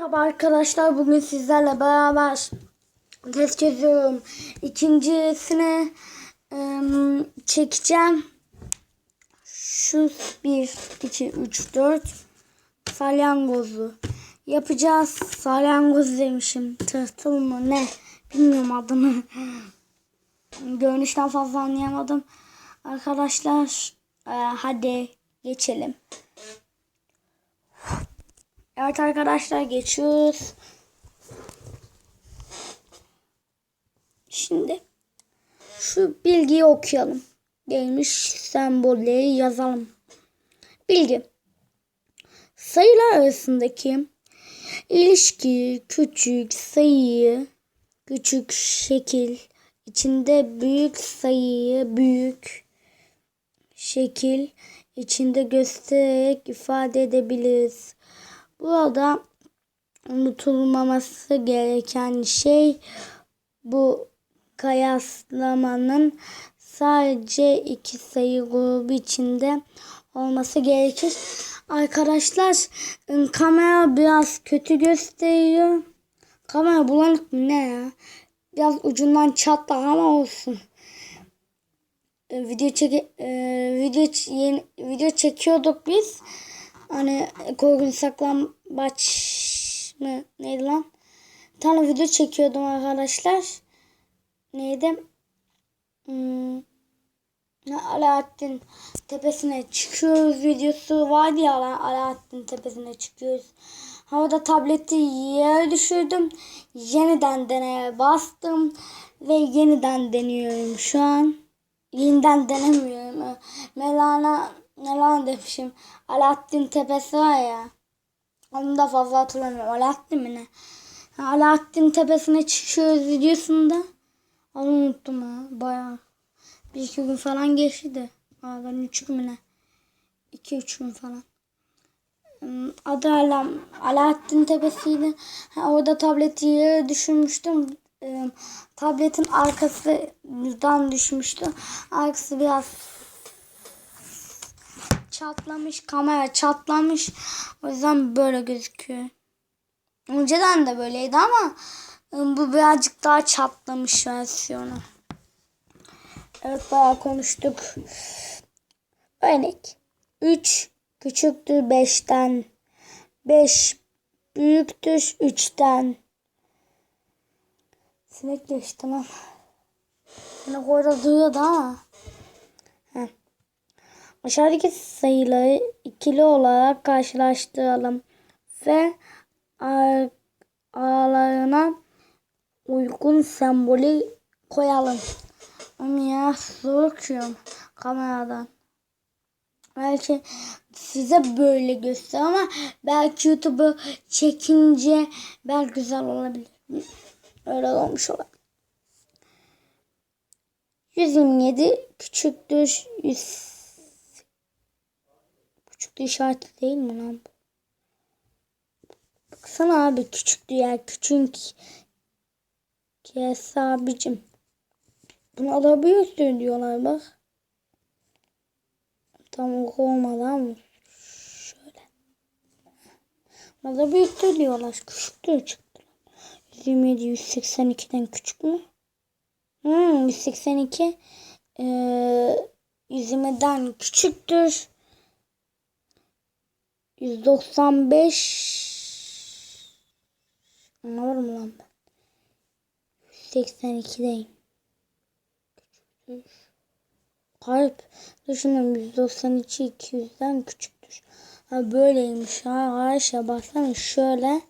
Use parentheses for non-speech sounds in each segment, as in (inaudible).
Merhaba arkadaşlar bugün sizlerle beraber test çözüyorum. İkincisini ım, çekeceğim. Şu 1, 2, 3, 4 salyangozu yapacağız. Salyangoz demişim. Tırtıl mı ne bilmiyorum adını. Görünüşten fazla anlayamadım. Arkadaşlar e, hadi geçelim. Evet arkadaşlar geçiyoruz. Şimdi şu bilgiyi okuyalım. Gelmiş sembolleri yazalım. Bilgi. Sayılar arasındaki ilişki küçük sayıyı küçük şekil içinde büyük sayıyı büyük şekil içinde göstererek ifade edebiliriz. Burada unutulmaması gereken şey bu kıyaslamanın sadece iki sayı grubu içinde olması gerekir. Arkadaşlar kamera biraz kötü gösteriyor. Kamera bulanık mı ne ya? Biraz ucundan çatlak ama olsun. E, Video çek e, video yeni video çekiyorduk biz. Hani korkunç saklambaç mı neydi lan? Tane video çekiyordum arkadaşlar. Neydi? Hmm. Alaaddin tepesine çıkıyoruz videosu vardı ya Ala- Alaaddin tepesine çıkıyoruz. Havada tableti yere düşürdüm. Yeniden deneye bastım ve yeniden deniyorum şu an. Yeniden denemiyorum. Melana Nelan demişim. Alaaddin tepesi var ya. Onu da fazla hatırlamıyorum. Alaaddin mi ne? Alaaddin tepesine çıkıyoruz videosunda. Onu unuttum ha. Bayağı. Bir iki gün falan geçti de. Aa, ben üç gün ne? İki üç gün falan. Hmm, Adı hala Alaaddin tepesiydi. Ha, orada tableti yere düşürmüştüm. Ee, tabletin düşmüştü. Arkası biraz çatlamış. Kamera çatlamış. O yüzden böyle gözüküyor. Önceden de böyleydi ama ıı, bu birazcık daha çatlamış versiyonu. Evet bayağı konuştuk. Örnek. 3 küçüktür 5'ten. 5 büyüktür 3'ten. Sinek geçti lan. Sinek orada duruyordu ama. Aşağıdaki sayıları ikili olarak karşılaştıralım ve ar- aralarına uygun sembolü koyalım. Ya soğuyorum kameradan. Belki size böyle göster ama belki YouTube'u çekince belki güzel olabilir. Öyle olmuş olabilir. 127 küçüktür 100 Küçüklü işareti değil mi lan bu? Baksana abi küçüklü yer küçük. Kes abicim. Bunu alabiliyorsun diyorlar bak. Tam oku olmadı ama şöyle. Da büyüktür diyorlar. Küçüktür çıktı. 127 182'den küçük mü? Hmm, 182 ee, 120'den küçüktür. 195 Anlamadım lan ben. 182'deyim. Kalp düşünün 192 200'den küçüktür. Ha böyleymiş ha Ayşe baksana şöyle.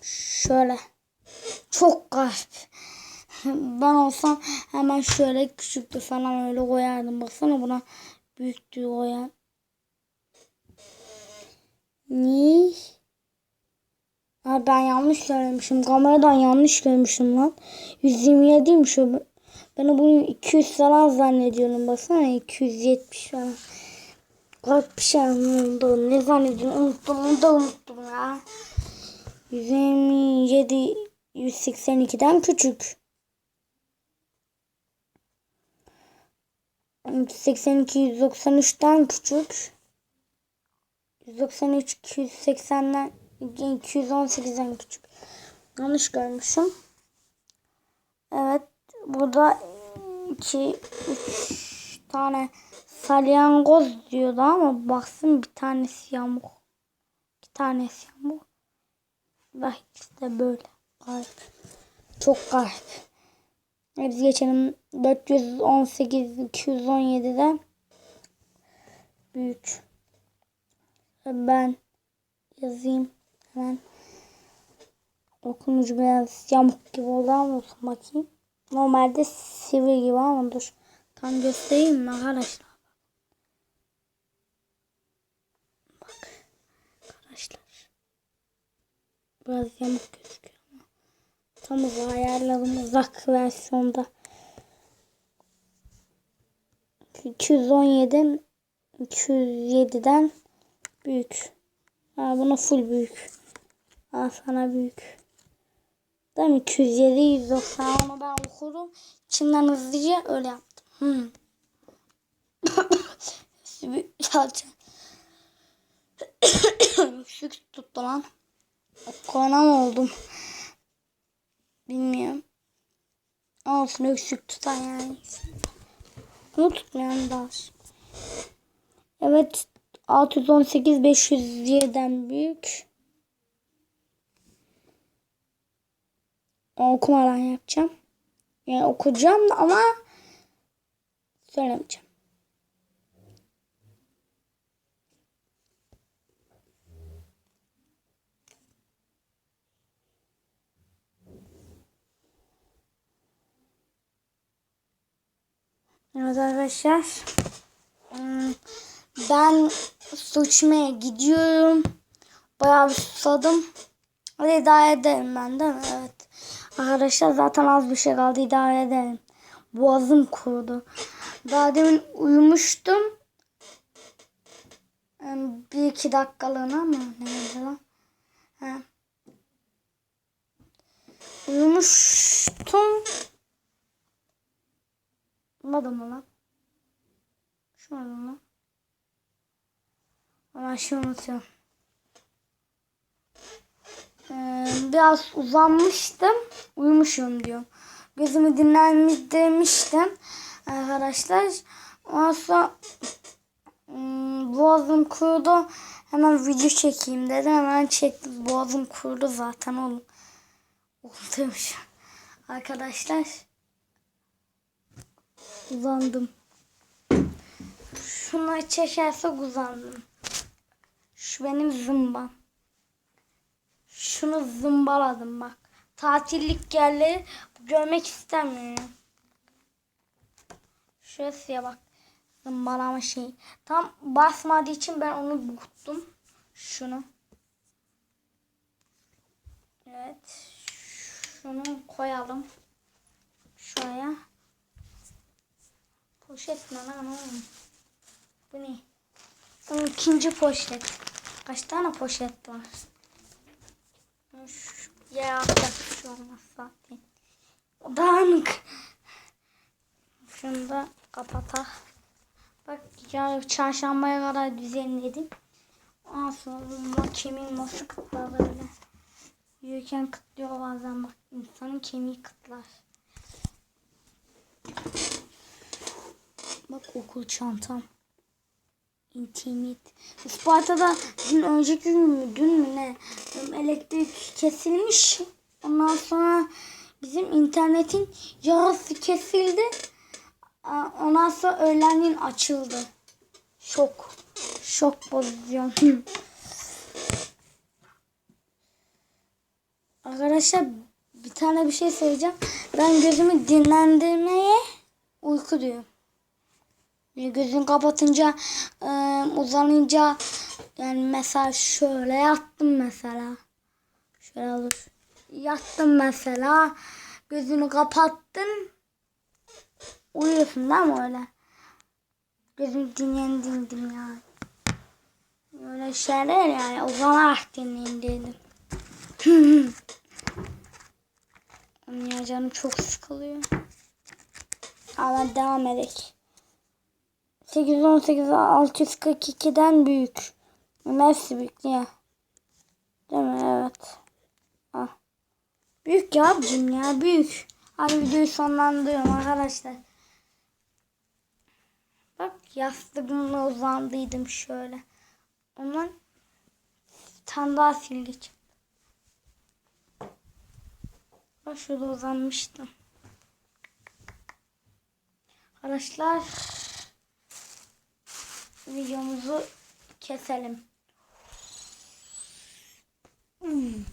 Şöyle. Çok kalp. Ben olsam hemen şöyle küçüktü falan öyle koyardım. Baksana buna büyüktü koyar. Ne? Ha ben yanlış söylemişim. Kameradan yanlış görmüşüm lan. 127'ymiş o. Ben bunu 200 falan zannediyorum. Baksana 270 falan. Kalp bir şey anlamadım. Ne zannediyorum? Unuttum. Onu da unuttum ya. 127 182'den küçük. 182 193'ten küçük. 193 280'den 218'den küçük. Yanlış görmüşüm. Evet. Burada 2 3 tane salyangoz diyordu ama baksın bir tanesi yamuk. İki tanesi yamuk. Bak de böyle. Garip. Çok garip. Hadi geçelim 418 217'den büyük. Ben yazayım hemen. Okunucu biraz yamuk gibi oldu ama bakayım. Normalde sivri gibi ama dur. Tam göstereyim mi arkadaşlar? Bak. Arkadaşlar. Biraz yamuk gözüküyor ama. Tam ayarladım uzak versiyonda. 217 207'den büyük. Ha, buna full büyük. Ha, sana büyük. Mi? 207 190 onu ben okurum. İçimden hızlıca öyle yaptım. Hmm. (coughs) Zaten öksük (coughs) tuttu lan. Korona mı oldum? Bilmiyorum. Olsun öksük tutan yani. Bunu tutmayan da var. Evet 618 507'den büyük. Okumadan yapacağım. Yani okuyacağım ama söylemeyeceğim. Evet arkadaşlar. Hmm, Ben su içmeye gidiyorum. Bayağı bir susadım. İdare ederim ben değil? Evet. Arkadaşlar zaten az bir şey kaldı idare ederim. Boğazım kurudu. Daha demin uyumuştum. Bir iki dakikalığına mı? Neydi lan? He. Uyumuştum. Olmadı mı lan? Şu mu lan? Ama şey unutuyorum. Ee, biraz uzanmıştım. Uyumuşum diyorum. Gözümü dinlendirmiştim. Arkadaşlar. Ondan sonra hmm, boğazım kurudu. Hemen video çekeyim dedim. Hemen çektim. Boğazım kurudu zaten oğlum. Olmuş. Arkadaşlar. Uzandım. Şunları çekersek uzandım. Şu benim zımbam. Şunu zımbaladım bak. Tatillik yerleri görmek istemiyorum. Şurasıya bak. Zımbalama şey. Tam basmadığı için ben onu burkuttum. Şunu. Evet. Şunu koyalım. Şuraya. Poşet ne lan oğlum? Bu ne? Bu ikinci poşet. Kaç tane poşet var? Ya bak şu olmaz zaten. Dağınık. Şunu da kapatak. Bak ya çarşambaya kadar düzenledim. Ondan sonra kemiğim nasıl kıtlar böyle. Yürürken kıtlıyor bazen bak. insanın kemiği kıtlar. Bak okul çantam. İntimit. Isparta'da dün önceki gün mü dün mü ne elektrik kesilmiş. Ondan sonra bizim internetin yarısı kesildi. Ondan sonra öğlenliğin açıldı. Şok. Şok pozisyon. (laughs) Arkadaşlar bir tane bir şey söyleyeceğim. Ben gözümü dinlendirmeye uyku diyorum. Gözünü kapatınca e, uzanınca yani mesela şöyle yattım mesela. Şöyle olur. Yattım mesela. Gözünü kapattın. Uyuyorsun değil mi öyle? Gözümü dinleyin dinledim yani. Öyle şeyler yani uzanarak dinleyin dedim. (laughs) ya canım çok sıkılıyor. Ama devam edelim. 818 642'den büyük. Hepsi büyük ya. Değil mi? Evet. Ah. Büyük ya abicim ya büyük. Hadi videoyu sonlandırıyorum arkadaşlar. Bak yastığımla uzandıydım şöyle. Ondan tane daha silgi çıktı. Bak şurada uzanmıştım. Arkadaşlar videomuzu keselim. Hmm.